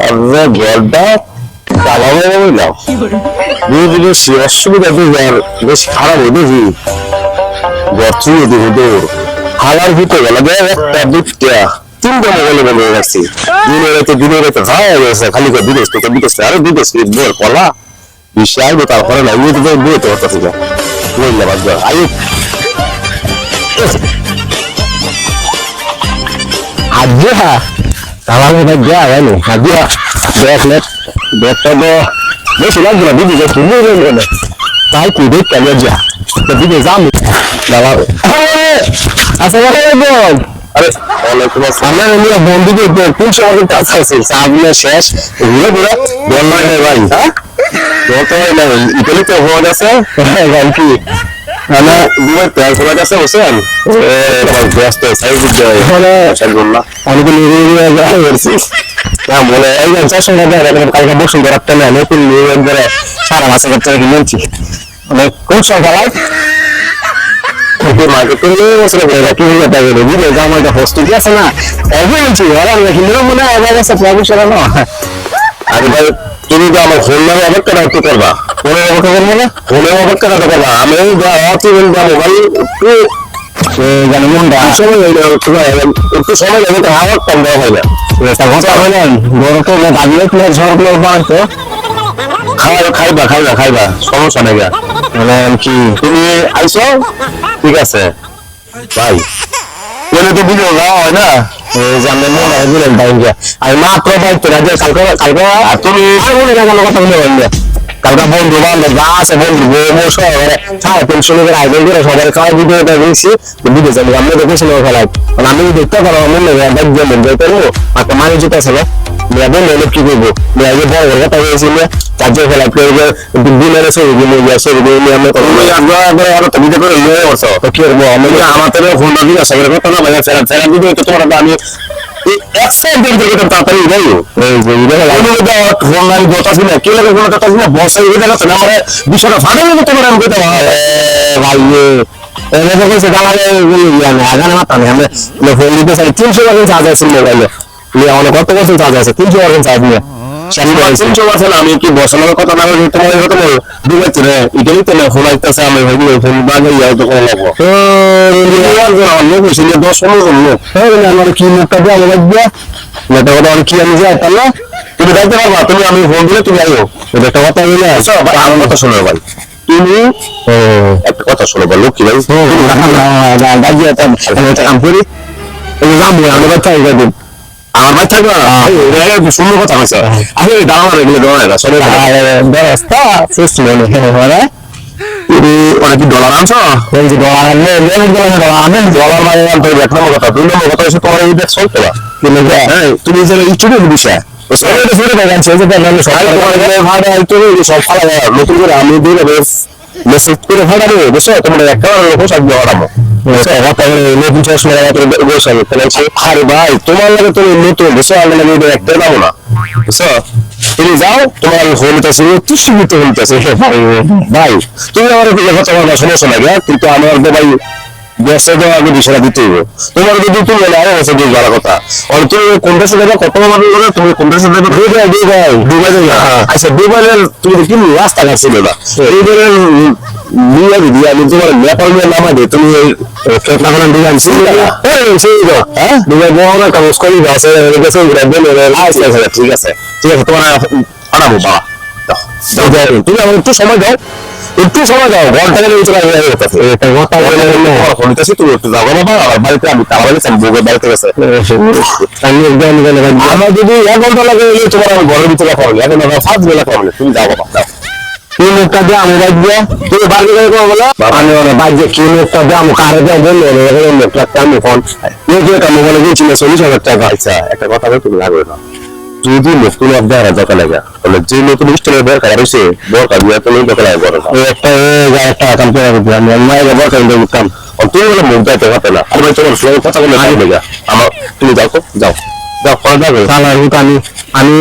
আরে ঘরটা চালাবো বললাম বেশি অসুবিধা তো আর বেশ খারাপ হতো কি? গর্তুই হতে হতো হালার ভিতরে গেল একটা দুটা তিনটা মোবাইলে বলে রাখছি দিনে রাতে দিনে রাতে খাওয়া গেছে, খালি করে বিদেশ থেকে, বিদেশ আরও বিদেশ বল পড়া বিশ্বে আসব তারপরে না ইয়ে তো বই তো কথা ছিল বললাম একবার আয়ু আজ্ঞা তাহলে ভাই দেয়া গেল আজ্ঞা দেখলে দেখটা তো বেশি লাগবে না দিদি তুমি না তাই কি দেখ কেন যা দিদি যাম দাদা আচ্ছা বল আরে ওয়ালাইকুম আসসালাম। আমরা নিয়ে বন্ধুকে কোন সময় কাজ আছে সামনে শেষ এগুলো পুরো বললাই না ভাই হ্যাঁ যত না ইতালি তো হওয়া কি? মানে দুবার তেল খোলা গেছে বসেন ব্যস্ত সাইজ দিতে হয় সাইজুল্লাহ আমি তো নিয়ে নিয়ে যাই করছি। না মনে এই যে চারশো টাকা দেয় কালকে বসুন ধরাতে না নতুন নিয়ে ধরে সারা মাসে করতে কিনেছি মানে কোন সকাল? মার্কেট করলে বছর করে রাখি হয়ে যেতে হবে বুঝলে যে আমার একটা হোস্টেল আছে না এগিয়ে বলছি ওরা কিন্তু মনে হয় আমার কাছে প্রভু সেরা না? আরে ভাই তুমি তো আমার ফোন নামে অপেক্ষা রাখতে করবা? অপেক্ষা করব না? অপেক্ষা আমি অতি বলব মোবাইল একটু মনটা। সময় একটু একটু সময় লাগে তো আমার কম দেওয়া হয় না। বড় তো প্লেয়ার ঝড় প্লেয়ার বানাতো খাইবা খাইবা খাইবা খাইবা সমস্যা নেই। মানে কি তুমি আইছো? ঠিক আছে। ভাই বলে তো ভিডিও গাওয়া হয় না। জানেন না বুঝলেন ভাই আমি মাত্র ভাই তোরা যে কালকে কালকে আর তুমি মনে না কথা বলে কালকে বন্ধু বান্ধব যা আছে বন্ধু বউ সব মানে ছাড়া পেনশন করে আয়োজন করে সবাই খাওয়া ভিডিওটা দিয়েছি ভিডিও যাবে আমি দেখেছি না খেলায়। মানে আমি দেখতে পারো আমার মনে হয় দেখবে মনে করব একটা মানুষ আছে না মেয়া কি করব? মেয়া যে বড় কথা হয়েছে মেয়া তার জন্য খেলা করবে দিনের ছবি গুলো ছবি গুলো নিয়ে আমরা করব আমরা আমরা আরও তো ভিডিও করে নিয়ে বসো তো কি করব? আমি আমার তো ফোন না সবার কথা না ফেরা ফেরা ভিডিও তো তোমার আমি তাড়াতাড়ি যাই এই যে এটা আমি তো ফোন লাইন কথা ছিল কি লাগে কোনো কথা ছিল বসে এই দেখা না আমার বিষয়টা ফাটা গেল তোমার আমি কইতে ভাই এনে কইছে দালালে আমি আগানে মাথা নেই আমরা ফোন দিতে চাই তিনশো টাকা চার্জ আছে মোবাইলে অনেক কত বছর চার্জ আছে তিনশো টাকা চার্জ নিয়ে আমি কি বসানোর কথা না বলি তোমার কথা বলো দুবার রে ইটালি তো না ফোন আসতেছে আমি ভাবি ফোন বাজে যাও তো কোনো লাগবো লোক হয়েছে দশ পনেরো জন লোক আমার কি মুখটা দিয়ে আমি লাগবে এটা কথা আমি কি আমি যাই তাহলে তুমি দেখতে পারবা তুমি আমি ফোন দিলে তুমি আইও এটা একটা কথা বলে আসো আমার কথা শোনো ভাই তুমি একটা কথা শোনো বল কি ভাই গাজি একটা কাম করি যাব আমি হয়ে যাব আমার ভাই থাকবে সুন্দর কথা হয়েছে আরে দাঁড়ানো এগুলো দাঁড়ায় না সবাই ব্যবস্থা মনে হয় অনেক ডলার আনছো? ওই যে ডলার আনলে ডলার আনেন ডলার মানে আনতে এক নম্বর কথা দুই নম্বর কথা হচ্ছে তোমার এই দেশ চলতে না। হ্যাঁ। তুমি যে ইউটিউবের বিষয় আমি মেসেজ করে ফাটাবো বুঝছ? তোমার একটা লোক বসাবে তাহলে আরে ভাই, তোমার লাগে তুমি নতুন, বুঝছ? আমি লাগে একটা দাও না, বুঝছ? তুমি যাও, তোমার হলিতেছে সীমিত হলিতেছে ভাই, তুমি আমার কথা সমস্যা নাই হ্যাঁ? কিন্তু আমার ভাই ব্যবসা তো আগে বিষয়টা দিতে হবে। তোমার যদি তুমি বলে আরও বছর দিয়ে যাওয়ার কথা। আর তুমি কোনটা সাথে কত করে তুমি কোনটা সাথে দুবাই দুবাই। দুবাই যাবে? আচ্ছা দুবাইয়ের তুমি কি রাস্তা ঘাট ছিল না? দুবাইয়ের দুইয়া দিদি আমি তোমার নেপাল নিয়ে নামা দে তুমি ফেটলা খানা দিয়ে আনছি। হ্যাঁ দুবাই বড় আছে গেছে আচ্ছা আচ্ছা ঠিক আছে। ঠিক আছে তোমার পাঠাবো বাবা তুমি আমার একটু সময় দাও। একটু সময় দাও ঘণ্টা গেলে আসবে এটা ঘণ্টা গেলে তুমি একটু যাব বাবা আমার বাড়িতে আমি তার বাড়িতে আমি বাড়িতে গেছে। আমি একদম গেলে আমার যদি এক ঘণ্টা লাগে তোমার আমি ঘরের ভিতরে খাওয়াবো এখন আমার ফার্স্ট বেলা খাওয়াবো তুমি যাও বাবা যাও। কি মুখটা দিয়ে আমি রাখ দিয়ে তুমি বাড়ি কথা বলো আমি ওরা বাইক দিয়ে কি আমি কারে দিয়ে বলল মুখটা আমি ফোন এই যে একটা মোবাইলে দিয়েছিল চল্লিশ হাজার টাকা। আচ্ছা একটা কথা বলে তুমি লাগবে না যদি নতুন অধ্যায় দরকার লাগে তাহলে যে নতুন স্টাইলের দরকার হয়েছে দরকার দিয়ে তো দরকার লাগে বড় একটা একটা কাম করে আমি মায়ের দরকার দিতাম তুমি বলে মুখ যাইতে পারতে না। আমি তোমার সঙ্গে কথা বলে লেগা আমার তুমি যাও যাও। যাও যাবে দালাল হুত আমি আমি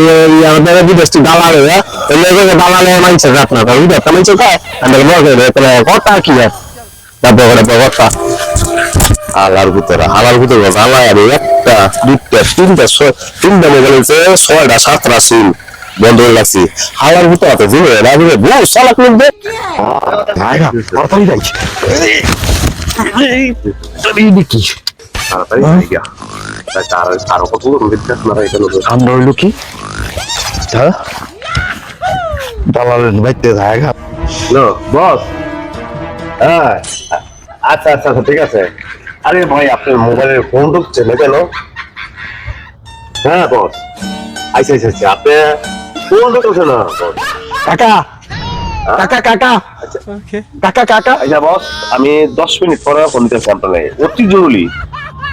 আমাদের বিদেশ দালাল হয়ে এলে দালালে মানছে রাত না। ওই একটা মানছে কা আমি বলতে তাহলে কথা কি আর? তারপরে কথা। আলার ভিতরে আলার ভিতরে আলাই আর একটা দুইটা তিনটা তিনটা মোবাইল হচ্ছে ছয়টা সাতটা সিম বন্ধ করে রাখছি হাওয়ার ভিতরে আছে বুঝলে না বহু লোক দে তাড়াতাড়ি হয়ে আমরা হইল কি? হ্যাঁ? দালালের বাইতে জায়গা বস। হ্যাঁ আচ্ছা আচ্ছা আচ্ছা ঠিক আছে। আরে ভাই আপনার মোবাইলের ফোন ঢুকছে না কেন? হ্যাঁ বস আচ্ছা আচ্ছা আচ্ছা আপনি ফোন ঢুকছে না boss। কাকা! কাকা কাকা! কাকা কাকা! আচ্ছা বস আমি দশ মিনিট পরে ফোন দিতেছি আপনাকে অতি জরুরি।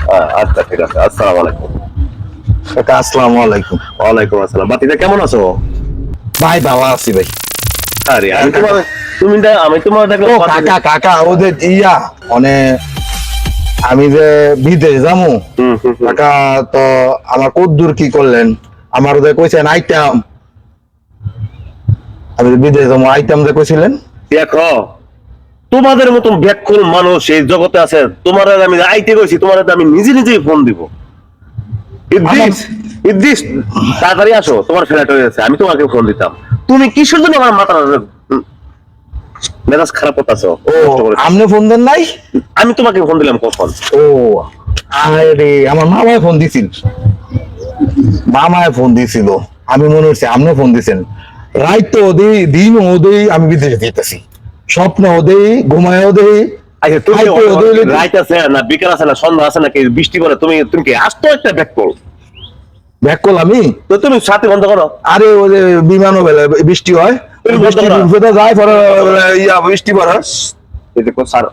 হ্যাঁ, আচ্ছা ঠিক আছে। আসসালামু আলাইকুম। কাকা আসসালামু আলাইকুম। ওয়ালাইকুম আসসালাম। বাতিটা কেমন আছো? ভাই ভালো আছি ভাই। আরে আমি তোমার তুমি আমি তোমার দেখলাম ও কাকা কাকা ওদের ইয়া মানে আমি যে বিদেশ যামু। কাকা তো আমার কদ্দুর কি করলেন? আমার যে কইছেন আইটাম আমি বিদেশ যাব আইটাম যে কইছিলেন? দেখো তোমাদের মতন ব্যাকুল মানুষ এই জগতে আছে তোমার আমি আইতে কইছি তোমার আমি নিজে নিজেই ফোন দিব। ইদ্রিস ইদ্রিস তাড়াতাড়ি আসো তোমার ফ্ল্যাট হয়ে গেছে আমি তোমাকে ফোন দিতাম। তুমি কিসের জন্য আমার মাথা মেজাজ খারাপ করতেছো। ও আপনি ফোন দেন নাই? আমি তোমাকে ফোন দিলাম কখন? ও আরে আমার মামায় ফোন দিছিল। মামায় ফোন দিছিল। আমি মনে হচ্ছে আপনি ফোন দিছেন। রাইত তো ওদেই দিন ওদেই আমি বিদেশে যেতেছি। স্বপ্ন ওদেই ঘুমায় ওদেই আচ্ছা রাইট আছে না বিকাল আছে না সন্ধ্যা আছে না কি বৃষ্টি পরে তুমি তুমি কি আসতো একটা ব্যাকুল ব্যাক করলাম আমি তো তুমি সাথে বন্ধ করো। আরে ওই বিমানও বেলা বৃষ্টি হয়। বৃষ্টি বলতে পারো। উঠে যায় পরে ইয়া বৃষ্টি পড়ে দেখো স্যার।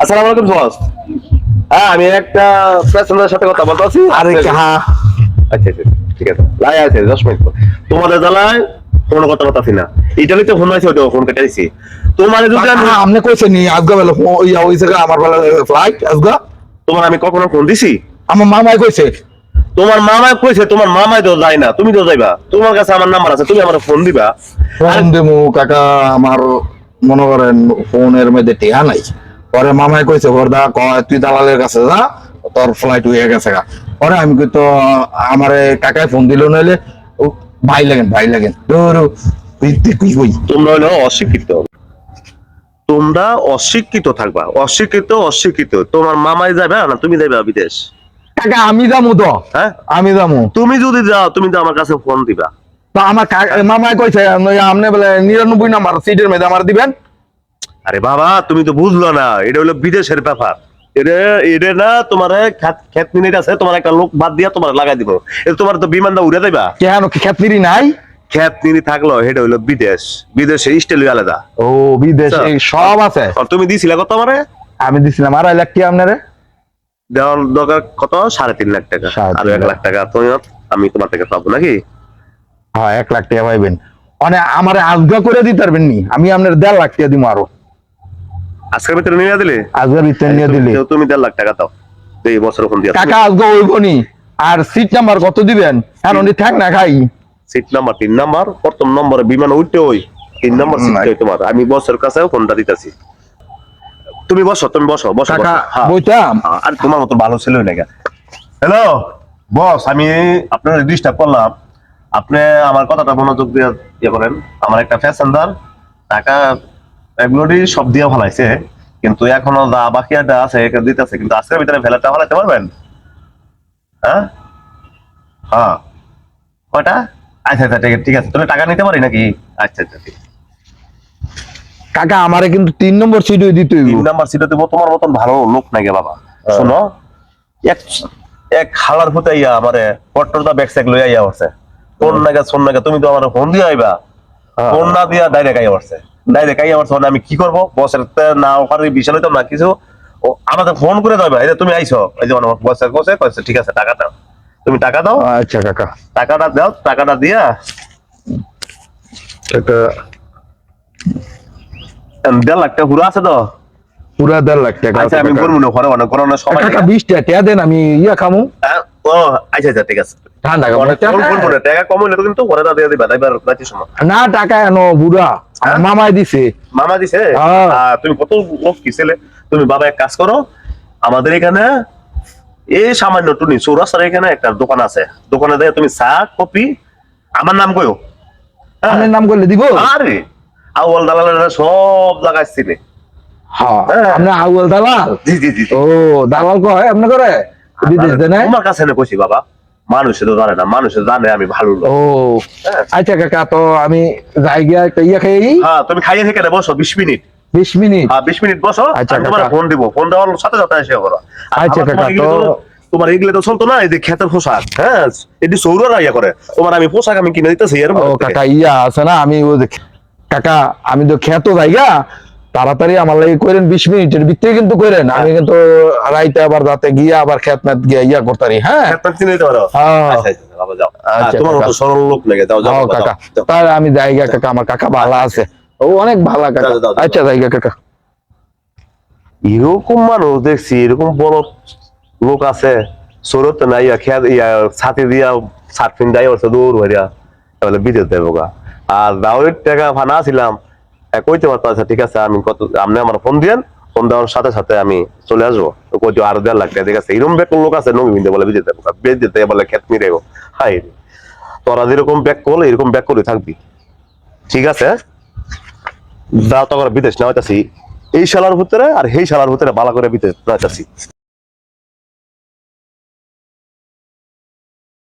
আসসালামু আলাইকুম বস হ্যাঁ আমি একটা প্যাসেঞ্জারের সাথে কথা আরে হ্যাঁ আচ্ছা আচ্ছা ঠিক আছে। লাই আছে দশ মিনিট তোমাদের জ্বালায় করতে পারতাছি না। ইটালিতে ফোন হয়েছে ওটা ফোন তোমার যদি আমি আপনি কইছেন নি আজগা বেলা ইয়া আমার বেলা ফ্লাইট আজগা। তোমার আমি কখনো ফোন দিছি? আমার মামাই কইছে তোমার মামায় কইছে তোমার মামাই তো যায় না তুমি তো যাইবা। তোমার কাছে আমার নাম্বার আছে তুমি আমার ফোন দিবা। ফোন দেবো কাকা আমার মনে করেন ফোনের মধ্যে টিয়া নাই। পরে মামাই কইছে বরদা কয় তুই দালালের কাছে যা তোর ফ্লাইট হয়ে গেছে গা। পরে আমি কই তো আমারে কাকায় ফোন দিল নাইলে ভাই লাগেন ভাই লাগেন। তোমরা হলো অশিক্ষিত। তোমরা অশিক্ষিত থাকবা অশিক্ষিত অশিক্ষিত। তোমার মামাই যাবে না তুমি যাবে বিদেশ। কাকা আমি যামু তো হ্যাঁ? আমি যামু। তুমি যদি যাও তুমি তো আমার কাছে ফোন দিবা। তো আমার মামাই কইছে আপনি বলে নিরানব্বই নাম্বার সিটের মধ্যে আমার দিবেন? আরে বাবা তুমি তো বুঝলো না এটা হলো বিদেশের ব্যাপার। এটা এটা না তোমার খেত মিনিট আছে তোমার একটা লোক বাদ দিয়া তোমার লাগাই দিব। এটা তোমার তো বিমানটা উড়ে দেবা? কেন? নাই? থাকল এটা হলো বিদেশ। বিদেশে স্টাইল আলাদা। ও বিদেশে সব আছে। আর তুমি দিছিলা কত আমারে? আমি দিছিলাম আড়াই লাখ কি আপনারে? দেওয়ার দরকার কত? সাড়ে তিন লাখ টাকা। আর এক লাখ। টাকা তুমি আমি তোমার থেকে পাবো নাকি? হ্যাঁ এক লাখ টাকা পাইবেন। মানে আমার আজগা করে দিতে পারবেন নি। আমি আপনার দেড় লাখ টাকা দিব আরও। আজকের ভিতরে নিয়ে দিলে? আজগা রিটার্ন নিয়ে দিলে। তুমি- দেড় লাখ টাকা দাও এই বছর ফোন দিয়া কাকা আজগা হইব নি। আর সিট নাম্বার কত দিবেন? হ্যাঁ উনি থাক না খাই। সিট নাম্বার তিন নাম্বার প্রথম নম্বরে বিমান উঠতে ওই তিন নম্বর সিট তোমার। আমি বসের কাছে ফোনটা দিতেছি। তুমি বসো তুমি বসো বসো কাকা। হ্যাঁ। বইতাম হ্যাঁ, আর তোমার মতো ভালো ছিল না হ্যালো বস আমি আপনার ডিস্টার্ব করলাম। আপনি আমার কথাটা মনোযোগ দিয়ে ইয়ে করেন। আমার একটা প্যাসেঞ্জার টাকা এগুলোরই সব দিয়ে ফেলাইছে। কিন্তু এখনও যা বাকি একটা আছে এটা দিতেছে। কিন্তু আজকের ভিতরে ভেলাটা ফেলাইতে পারবেন? হ্যাঁ? হ্যাঁ। কয়টা? আচ্ছা আচ্ছা ঠিক আছে ঠিক আছে। তুমি টাকা নিতে পারি নাকি? আচ্ছা আচ্ছা ঠিক আছে। কাকা আমারে কিন্তু তিন নম্বর সিট দিতে হইব। তিন নাম্বার সিটে দেবো। তোমার মতন ভালো লোক নাই গে বাবা। শোনো এক এক খালার ফুতে ইয়া আমারে পট্টরদা ব্যাগ স্যাগ লইয়া ইয়া হচ্ছে ফোন নাগে ফোন নাগে তুমি তো আমার ফোন দিয়ে আইবা। ফোন না দিয়া ডাইরেক্ট আইয়া হচ্ছে ডাইরেক্ট আইয়া হচ্ছে আমি কি করব? বসের না ওখানে বিশাল হইতাম না কিছু। ও আমাদের ফোন করে দেবে এই যে তুমি আইছো। এই যে আমার বসে বসে কইছে ঠিক আছে টাকা দাও। তুমি টাকা দাও। আচ্ছা কাকা। টাকাটা দাও টাকাটা দিয়া একটা দেড় লাখ টাকা হুড়া আছে তো? পুরা দেড় লাখ টাকা আচ্ছা আমি করব না ঘরে অনেক করোনা সবাই কাকা বিশ টাকা টাকা দেন আমি ইয়া খামু। হ্যাঁ, ও আচ্ছা আচ্ছা ঠিক আছে। ঠান্ডা টাকা কম হইলে কিন্তু ঘরে সময়। না টাকা এনো বুড়া আমার মামাই দিছে। মামা দিছে? হ্যাঁ। তুমি কত লোক কি ছেলে? তুমি বাবা এক কাজ করো আমাদের এখানে এই সামান্য টুনি চৌরাস্তার এখানে একটা দোকান আছে। দোকানে দেয় তুমি চা কপি আমার নাম কয়ো? হ্যাঁ। নাম করলে দিব? আরে আউয়াল দালালেরা সব জায়গায় চিনে হ্যাঁ হ্যাঁ। আপনার আউয়াল দালাল? জি জি জি। ও দালাল কয়? আপনি করে? বিদেশ দেন? তোমার কাছে না কইছি বাবা। মানুষে তো জানে না মানুষে জানে আমি ভালো লোক। ও আচ্ছা কাকা তো আমি যাই গিয়া একটা ইয়া খেয়ে হ্যাঁ তুমি খাইয়ে থেকে বসো বিশ মিনিট। বিশ মিনিট? হ্যাঁ বিশ মিনিট বসো আচ্ছা, তোমার ফোন দিব। ফোন দেওয়ার সাথে সাথে এসে করো। আচ্ছা, কাকা, তো- তোমার এগুলো তো চলতো না এই যে খেতের পোশাক হ্যাঁ? এটি সৌররা ইয়া করে। তোমার আমি পোশাক আমি কিনে দিতেছি এর। কাকা ইয়া আছে না আমি ও যে- কাকা আমি তো খেতো যাইগা তাড়াতাড়ি আমার লাগে করেন বিশ মিনিটের ভিতরে কিন্তু করেন আমি কিন্তু রাইতে আবার রাতে গিয়া আবার খেত মেত গিয়া ইয়া করতারি হ্যাঁ? খেত হ্যাঁ। আচ্ছা আচ্ছা আচ্ছা, হ্যাঁ। তাহলে আমি জায়গা কাকা আমার কাকা ভালো আছে। ও অনেক ভালো কাকা। আচ্ছা জায়গা কাকা। এরকম মানুষ দেখছি এরকম বড় লোক আছে সরত না ইয়া খেয়াল ইয়া ছাতি দিয়া সাতফিন দাই ওর দূর হইয়া তাহলে বিদেশ দেবো গা আর দাওয়ের টাকা ভানা ছিলাম কইতে পারতো আচ্ছা ঠিক আছে, আমি কত, আপনি আমার ফোন দিয়েন, ফোন দেওয়ার সাথে সাথে আমি চলে আসব। তো কইতে, আরও দেড় টাকা ঠিক আছে। এরকম ব্যাক লোক আছে, নবী বিন্দে বলে বেদ দিতে বলে, খেত মিরে হাই রে। তোরা যেরকম ব্যাক করলে, এরকম ব্যাক করে থাকবি। ঠিক আছে? যা তো বিদেশ না হইতাছি এই শালার ভিতরে আর এই শালার ভিতরে ভালো করে বিদেশ না হইতাছি